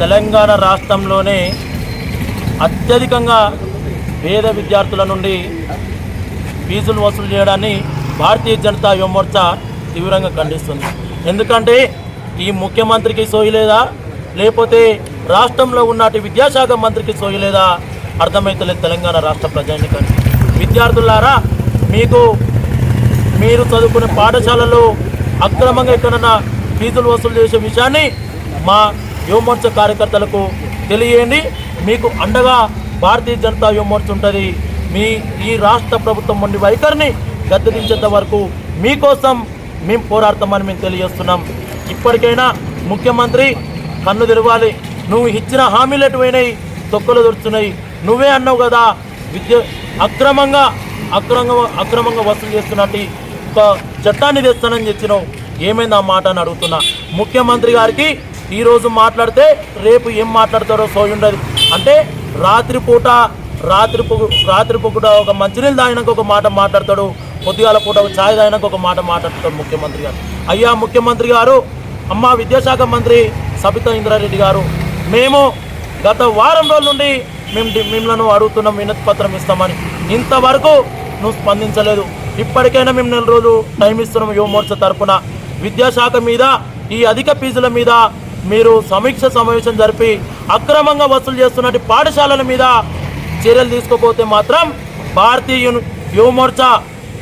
తెలంగాణ రాష్ట్రంలోనే అత్యధికంగా పేద విద్యార్థుల నుండి ఫీజులు వసూలు చేయడాన్ని భారతీయ జనతా యువమోర్చా తీవ్రంగా ఖండిస్తుంది. ఎందుకంటే ఈ ముఖ్యమంత్రికి సోయలేదా లేకపోతే రాష్ట్రంలో ఉన్నటి విద్యాశాఖ మంత్రికి సోయలేదా అర్థమైతలేదు తెలంగాణ రాష్ట్ర ప్రజానికానికి విద్యార్థులారా మీకు మీరు చదువుకునే పాఠశాలలో అక్రమంగా ఎక్కడన్నా ఫీజులు వసూలు చేసే విషయాన్ని మా యువమోర్చ కార్యకర్తలకు తెలియండి మీకు అండగా భారతీయ జనతా యువమోర్చ ఉంటుంది. మీ ఈ రాష్ట్ర ప్రభుత్వం నుండి వైఖరిని గద్దెదించేంత వరకు మీకోసం మేము పోరాడతామని మేము తెలియజేస్తున్నాం. ఇప్పటికైనా ముఖ్యమంత్రి కన్ను తెరవాలి. నువ్వు ఇచ్చిన హామీలు ఎటువైనాయి తొక్కలు దొరుకుతున్నాయి. నువ్వే అన్నావు కదా విద్య అక్రమంగా అక్రమంగా అక్రమంగా వసూలు చేస్తున్నట్టు ఒక చట్టాన్ని తెస్తానని చెప్పినావు. ఏమైంది ఆ మాట అని అడుగుతున్నా. ముఖ్యమంత్రి గారికి ఈరోజు మాట్లాడితే రేపు ఏం మాట్లాడతారో సోయి ఉండదు. అంటే రాత్రిపూట రాత్రి రాత్రిపూట రాత్రి పూట ఒక మంచినీళ్ళు తాగినాక ఒక మాట మాట్లాడతాడు. పొద్దుగాల పూట ఒక ఛాయ్ తాగినాక ఒక మాట మాట్లాడతాడు ముఖ్యమంత్రి గారు. అయ్యా ముఖ్యమంత్రి గారు అమ్మ విద్యాశాఖ మంత్రి సబితా ఇంద్రారెడ్డి గారు మేము గత వారం రోజుల నుండి మేము మిమ్మల్ని అడుగుతున్నాం వినతి పత్రం ఇస్తామని. ఇంతవరకు నువ్వు స్పందించలేదు. ఇప్పటికైనా మేము నెల రోజులు టైం ఇస్తున్నాం యువమోర్చ తరఫున విద్యాశాఖ మీద ఈ అధిక ఫీజుల మీద మీరు సమీక్ష సమావేశం జరిపి అక్రమంగా వసూలు చేస్తున్నట్టు పాఠశాలల మీద చర్యలు తీసుకోకపోతే మాత్రం భారతీయ యువమోర్చా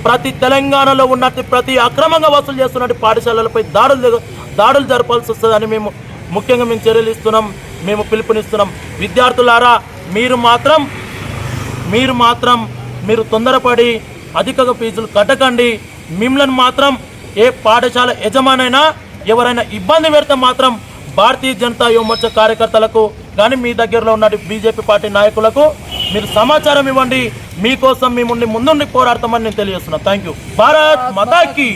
ప్రతి తెలంగాణలో ఉన్నట్టు ప్రతి అక్రమంగా వసూలు చేస్తున్నట్టు పాఠశాలలపై దాడులు దాడులు జరపాల్సి వస్తుందని మేము ముఖ్యంగా మేము చర్యలు ఇస్తున్నాం మేము పిలుపునిస్తున్నాం. విద్యార్థులారా మీరు మాత్రం మీరు మాత్రం మీరు తొందరపడి అధిక ఫీజులు కట్టకండి. మిమ్మల్ని మాత్రం ఏ పాఠశాల యజమానైనా ఎవరైనా ఇబ్బంది పెడితే మాత్రం భారతీయ జనతా యువమోర్చ కార్యకర్తలకు కానీ మీ దగ్గరలో ఉన్న బీజేపీ పార్టీ నాయకులకు మీరు సమాచారం ఇవ్వండి. మీకోసం మేము ముందుండి పోరాడతామని నేను తెలియజేస్తున్నా థ్యాంక్ యూ భారత్ మతాకి.